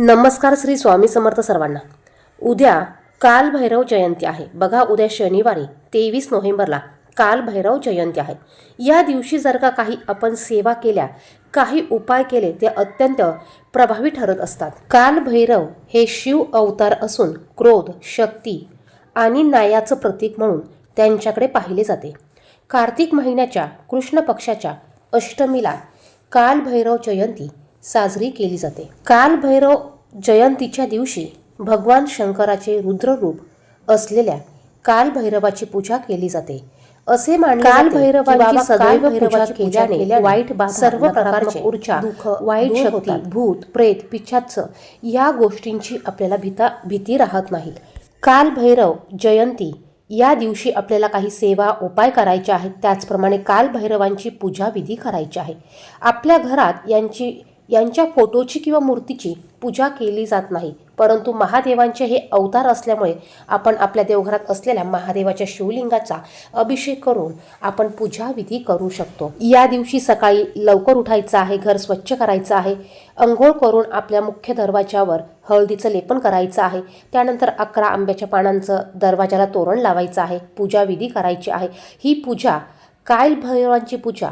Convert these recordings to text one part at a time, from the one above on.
नमस्कार श्री स्वामी समर्थ सर्वांना. उद्या कालभैरव जयंती आहे. बघा उद्या शनिवारी तेवीस नोव्हेंबरला कालभैरव जयंती आहे. या दिवशी जर का काही आपण सेवा केल्या काही उपाय केले ते अत्यंत प्रभावी ठरत असतात. कालभैरव हे शिव अवतार असून क्रोध शक्ती आणि न्यायाचं प्रतीक म्हणून त्यांच्याकडे पाहिले जाते. कार्तिक महिन्याच्या कृष्ण पक्षाच्या अष्टमीला कालभैरव जयंती साजरी केली जाते. काल भैरव जयंतीच्या दिवशी भगवान शंकराचे रुद्ररूप असलेल्या काल भैरवाची पूजा केली जाते. असे मानले काल भैरवाची सदैव पूजा केल्याने वाईट सर्व प्रकारचे ऊर्जा दुःख वाईट शक्ती भूत प्रेत पिशाच या गोष्टींची आपल्याला भीता भीती राहत नाही. काल भैरव जयंती या दिवशी आपल्याला काही सेवा उपाय करायचे आहेत. त्याचप्रमाणे काल भैरवांची पूजा विधी करायची आहे. आपल्या घरात यांची यांच्या फोटोची किंवा मूर्तीची पूजा केली जात नाही. परंतु महादेवांचे हे अवतार असल्यामुळे आपण आपल्या देवघरात असलेल्या महादेवाच्या शिवलिंगाचा अभिषेक करून आपण पूजा विधी करू शकतो. या दिवशी सकाळी लवकर उठायचं आहे घर स्वच्छ करायचं आहे. अंघोळ करून आपल्या मुख्य दरवाजावर हळदीचं लेपन करायचं आहे. त्यानंतर अकरा आंब्याच्या पानांचं दरवाजाला तोरण लावायचं आहे. पूजा विधी करायची आहे. ही पूजा काल भैरवांची पूजा.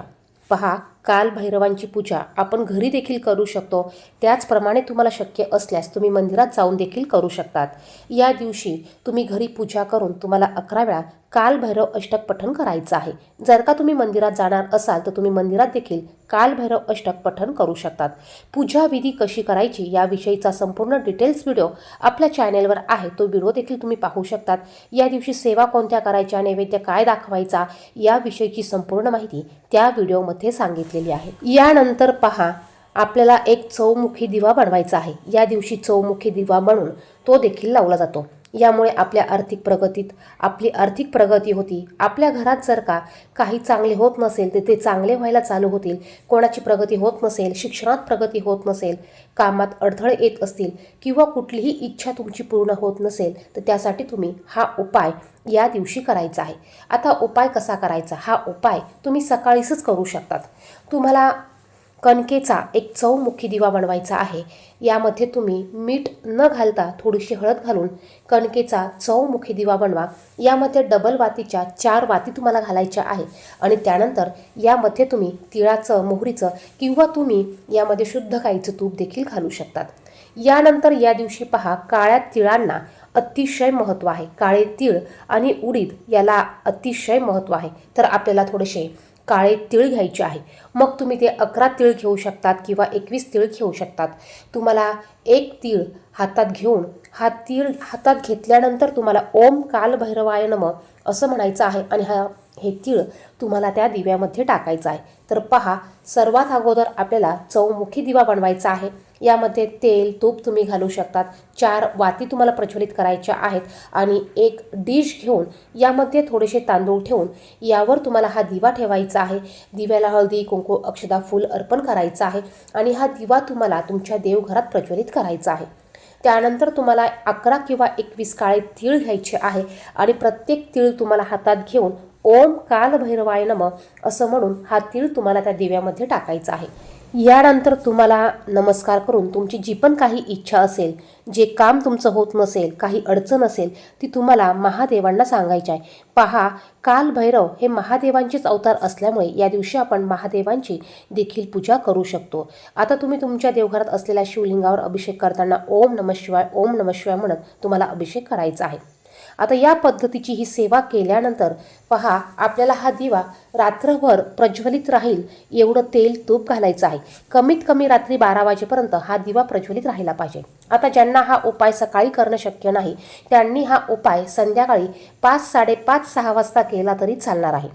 पहा काल भैरवांची पूजा आपण घरी देखील करू शकतो. त्याचप्रमाणे तुम्हाला शक्य असल्यास तुम्ही मंदिरात जाऊन देखील करू शकतात. या दिवशी तुम्ही घरी पूजा करून तुम्हाला अकरा वेळा कालभैरव अष्टक पठण करायचं आहे. जर का तुम्ही मंदिरात जाणार असाल तर तुम्ही मंदिरात देखील कालभैरव अष्टक पठण करू शकतात. पूजा विधी कशी करायची याविषयीचा संपूर्ण डिटेल्स व्हिडिओ आपल्या चॅनेलवर आहे. तो व्हिडिओ देखील तुम्ही पाहू शकतात. या दिवशी सेवा कोणत्या करायच्या नैवेद्य काय दाखवायचा याविषयीची संपूर्ण माहिती त्या व्हिडिओमध्ये सांगितलेली आहे. यानंतर पहा आपल्याला एक चौमुखी दिवा बनवायचा आहे. या दिवशी चौमुखी दिवा म्हणून तो देखील लावला जातो. यामुळे आपल्या आर्थिक प्रगतीत आपली आर्थिक प्रगती होती. आपल्या घरात जर का काही चांगले होत नसेल तर ते चांगले व्हायला चालू होतील. कोणाची प्रगती होत नसेल शिक्षणात प्रगती होत नसेल कामात अडथळे येत असतील किंवा कुठलीही इच्छा तुमची पूर्ण होत नसेल तर त्यासाठी तुम्ही हा उपाय या दिवशी करायचा आहे. आता उपाय कसा करायचा? हा उपाय तुम्ही सकाळीच करू शकतात. तुम्हाला कणकेचा एक चौमुखी दिवा बनवायचा आहे. यामध्ये तुम्ही मीठ न घालता थोडीशी हळद घालून कणकेचा चौमुखी दिवा बनवा. यामध्ये डबल वातीच्या चार वाती तुम्हाला घालायच्या आहे आणि त्यानंतर यामध्ये तुम्ही तिळाचं मोहरीचं किंवा तुम्ही यामध्ये शुद्ध गाईचं तूप देखील घालू शकतात. यानंतर या दिवशी पहा काळ्या तिळांना अतिशय महत्त्व आहे. काळे तीळ आणि उडीद याला अतिशय महत्त्व आहे. तर आपल्याला थोडेसे काळे तीळ घ्यायचे आहे. मग तुम्ही ते अकरा तीळ घेऊ शकतात किंवा एकवीस तीळ घेऊ शकतात. तुम्हाला एक तीळ हातात घेऊन हा तीळ हातात घेतल्यानंतर तुम्हाला ओम काल भैरवाय नम असं म्हणायचं आहे. आणि हा हे तीळ तुम्हाला त्या दिव्यामध्ये टाकायचं आहे. तर पहा सर्वात अगोदर आपल्याला चौमुखी दिवा बनवायचा आहे. यामध्ये तेल तूप तुम्ही घालू शकतात. चार वाती तुम्हाला प्रज्वलित करायच्या आहेत. आणि एक डिश घेऊन यामध्ये थोडेसे तांदूळ ठेवून यावर तुम्हाला हा दिवा ठेवायचा आहे. दिव्याला हळदी कुंकू अक्षदा फूल अर्पण करायचं आहे. आणि हा दिवा तुम्हाला तुमच्या देवघरात प्रज्वलित करायचा आहे. त्यानंतर तुम्हाला अकरा किंवा एकवीस काळे तीळ घ्यायचे आहे. आणि प्रत्येक तीळ तुम्हाला हातात घेऊन ओम कालभैरवाय नम असं म्हणून हा तीळ तुम्हाला त्या दिव्यामध्ये टाकायचा आहे. यानंतर तुम्हाला नमस्कार करून तुमची जी पण काही इच्छा असेल जे काम तुमचं होत नसेल काही अडचण असेल ती तुम्हाला महादेवांना सांगायची आहे. पहा कालभैरव हे महादेवांचेच अवतार असल्यामुळे या दिवशी आपण महादेवांची देखील पूजा करू शकतो. आता तुम्ही तुमच्या देवघरात असलेल्या शिवलिंगावर अभिषेक करताना ओम नम शिवाय ओम नम शिवाय म्हणत तुम्हाला अभिषेक करायचा आहे. आता या पद्धतीची ही सेवा केल्यानंतर पहा आपल्याला हा दिवा रात्रभर प्रज्वलित राहील एवढं तेल तूप घालायचं आहे. कमीत कमी रात्री बारा वाजेपर्यंत हा दिवा प्रज्वलित राहिला पाहिजे. आता ज्यांना हा उपाय सकाळी करणं शक्य नाही त्यांनी हा उपाय संध्याकाळी पाच साडेपाच सहा वाजता केला तरी चालणार आहे.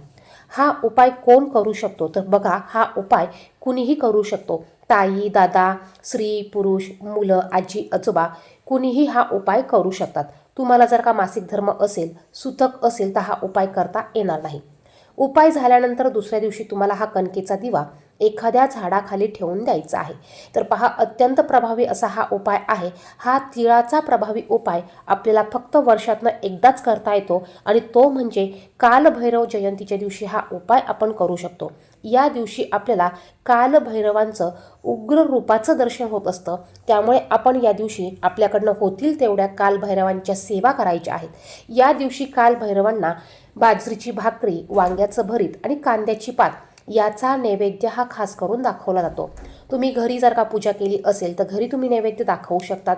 हा उपाय कोण करू शकतो? तर बघा हा उपाय कुणीही करू शकतो. ताई दादा स्त्री पुरुष मुलं आजी आजोबा कुणीही हा उपाय करू शकतात. तुम्हाला जर का मासिक धर्म असेल सुतक असेल तर हा उपाय करता येणार नाही. उपाय झाल्यानंतर दुसऱ्या दिवशी तुम्हाला हा कणकेचा दिवा एखाद्या झाडाखाली ठेवून द्यायचा आहे. तर पहा अत्यंत प्रभावी असा हा उपाय आहे. हा तिळाचा प्रभावी उपाय आपल्याला फक्त वर्षातनं एकदाच करता येतो आणि तो म्हणजे कालभैरव जयंतीच्या दिवशी हा उपाय आपण करू शकतो. या दिवशी आपल्याला कालभैरवांचं उग्र रूपाचं दर्शन होत असतं. त्यामुळे आपण या दिवशी आपल्याकडनं होतील तेवढ्या कालभैरवांच्या सेवा करायच्या आहेत. या दिवशी कालभैरवांना बाजरीची भाकरी वांग्याचं भरीत आणि कांद्याची पात याचा नैवेद्य हा खास करून दाखवला जातो. तुम्ही घरी जर का पूजा केली असेल तर घरी तुम्ही नैवेद्य दाखवू शकतात.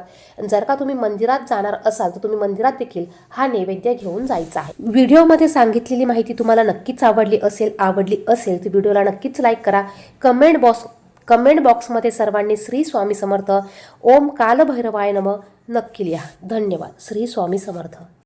जर का तुम्ही मंदिरात जाणार असाल तर तुम्ही मंदिरात देखील हा नैवेद्य घेऊन जायचा आहे. व्हिडिओमध्ये सांगितलेली माहिती तुम्हाला नक्कीच आवडली असेल आवडली असेल तर व्हिडिओला नक्कीच लाईक करा. कमेंट बॉक्स कमेंट बॉक्समध्ये सर्वांनी श्री स्वामी समर्थ. ओम कालभैरवाय नम. नक्की लिहा. धन्यवाद. श्री स्वामी समर्थ.